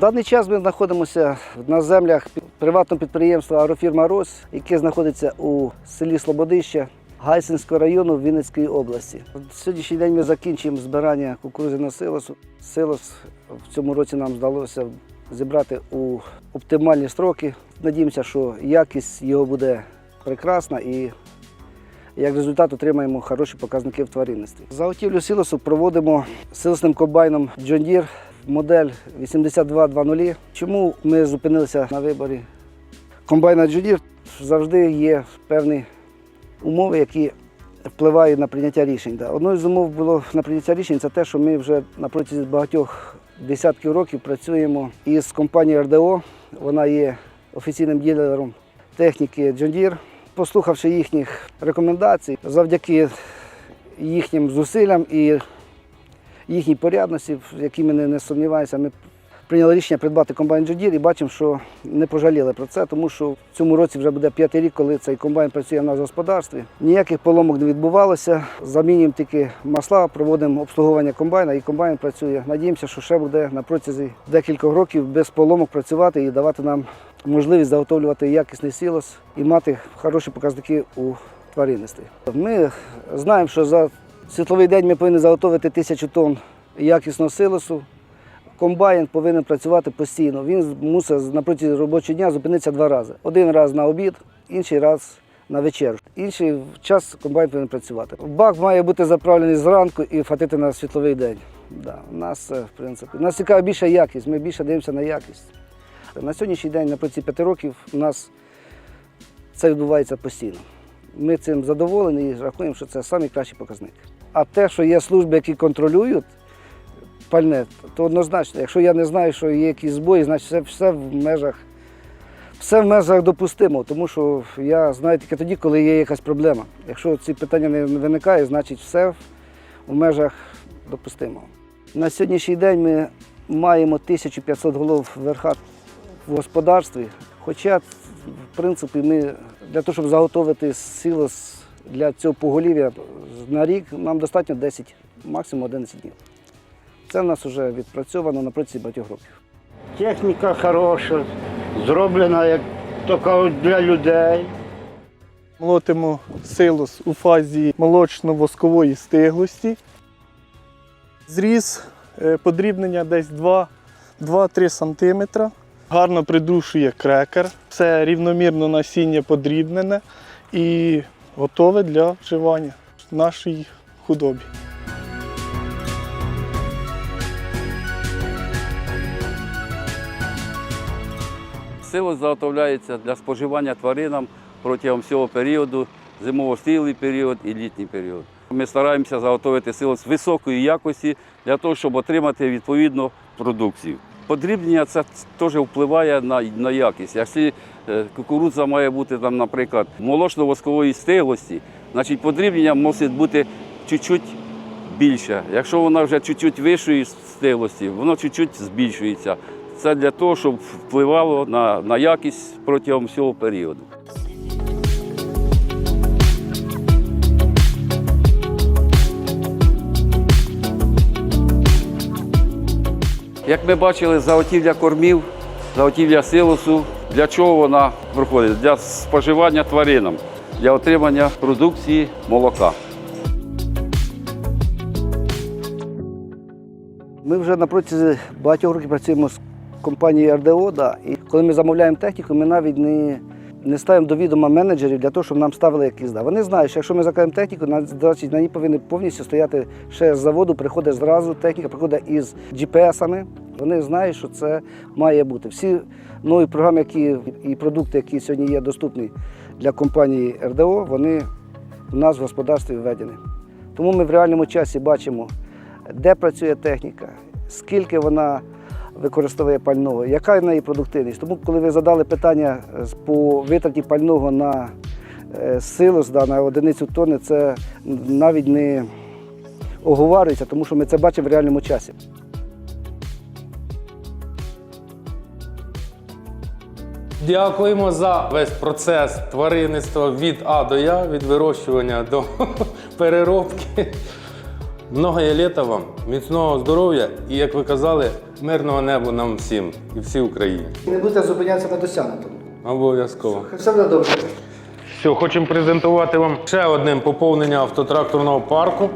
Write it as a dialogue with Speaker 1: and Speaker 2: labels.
Speaker 1: Даний час ми знаходимося на землях приватного підприємства Агрофірма Рос, яке знаходиться у селі Слободища Гайсинського району Вінницької області. Сьогоднішній день ми закінчуємо збирання кукурудзяного силосу. Силос в цьому році нам вдалося зібрати у оптимальні строки. Надіємося, що якість його буде прекрасна і як результат отримаємо хороші показники в тваринництві. Заготівлю силосу проводимо силосним комбайном John Deere модель 8220. Чому ми зупинилися на виборі комбайна Deere? Завжди є певні умови, які впливають на прийняття рішень. Одною з умов було на прийняття рішень це те, що ми вже на протязі багатьох десятків років працюємо із компанією РДО. Вона є офіційним ділером техніки Deere. Послухавши їхніх рекомендацій, завдяки їхнім зусиллям і їхній порядності, в якій ми не, сумніваємося, ми прийняли рішення придбати комбайн John і бачимо, що не пожаліли про це, тому що в цьому році вже буде п'ятий рік, коли цей комбайн працює в нас в господарстві. Ніяких поломок не відбувалося. Замінюємо тільки масла, проводимо обслуговування комбайна і комбайн працює. Надіємося, що ще буде на протязі декількох років без поломок працювати і давати нам можливість заготовлювати якісний сілос і мати хороші показники у тваринництві. Ми знаємо, що за світловий день ми повинні заготовити тисячу тонн якісного силосу. Комбайн повинен працювати постійно. Він мусить на протязі робочого дня зупинитися два рази. Один раз на обід, інший раз на вечерю. Інший час комбайн повинен працювати. Бак має бути заправлений зранку і хватити на світловий день. Да, у нас, е, в принципі, нас цікава більша якість, ми більше дивимося на якість. На сьогоднішній день, на протязі п'яти років, у нас це відбувається постійно. Ми цим задоволені і рахуємо, що це найкращий показник. А те, що є служби, які контролюють пальне, то однозначно, якщо я не знаю, що є якісь збої, значить все, все в межах. Все в межах допустимо, тому що я знаю тільки тоді, коли є якась проблема. Якщо ці питання не виникає, значить все в межах допустимого. На сьогоднішній день ми маємо 1500 голов верха в господарстві. Хоча, в принципі, ми для того, щоб заготовити силос для цього поголів'я на рік, нам достатньо 10, максимум 11 днів. Це в нас вже відпрацьовано на протязі багатьох років.
Speaker 2: Техніка хороша, зроблена як то кажуть, для людей.
Speaker 3: Молотимо силос у фазі молочно-воскової стиглості. Зріз е, подрібнення десь 2-3 см. Гарно придушує крекер. Все рівномірно насіння подрібнене і готове для вживання нашій худобі.
Speaker 4: Силос заготовляється для споживання тваринам протягом всього періоду, зимово-стілий період і літній період. Ми стараємося заготовити силос високої якості для того, щоб отримати відповідну продукцію. Подрібнення це теж впливає на, на якість. Якщо е, кукурудза має бути, там, наприклад, молочно-воскової стиглості, значить подрібнення мусить бути чуть-чуть більше. Якщо вона вже чуть-чуть вищої стиглості, воно чуть-чуть збільшується. Це для того, щоб впливало на, на якість протягом всього періоду. Як ми бачили, заготівля кормів, заготівля силосу, для чого вона проходить? Для споживання тваринам, для отримання продукції молока.
Speaker 1: Ми вже на протязі багатьох років працюємо з компанією РДО, да, і коли ми замовляємо техніку, ми навіть не, не ставимо до відома менеджерів для того, щоб нам ставили якісь. Да. Вони знають, що якщо ми заказуємо техніку, на, значить, на ній повинні повністю стояти ще з заводу, приходить зразу техніка, приходить із GPS-ами. Вони знають, що це має бути. Всі нові програми, які і продукти, які сьогодні є доступні для компанії РДО, вони у нас в господарстві введені. Тому ми в реальному часі бачимо, де працює техніка, скільки вона використовує пального, яка в неї продуктивність. Тому, коли ви задали питання е, по витраті пального на е, силос, на одиницю тонни, це навіть не оговарюється, тому що ми це бачимо в реальному часі.
Speaker 5: Дякуємо за весь процес тваринництва від А до Я, від вирощування до переробки. Много літа вам, міцного здоров'я і, як ви казали, Мирного неба нам всім і всій Україні.
Speaker 1: І не будете зупинятися на досягнутому.
Speaker 5: Обов'язково.
Speaker 1: Все буде добре.
Speaker 5: Все, хочемо презентувати вам ще одне поповнення автотракторного парку.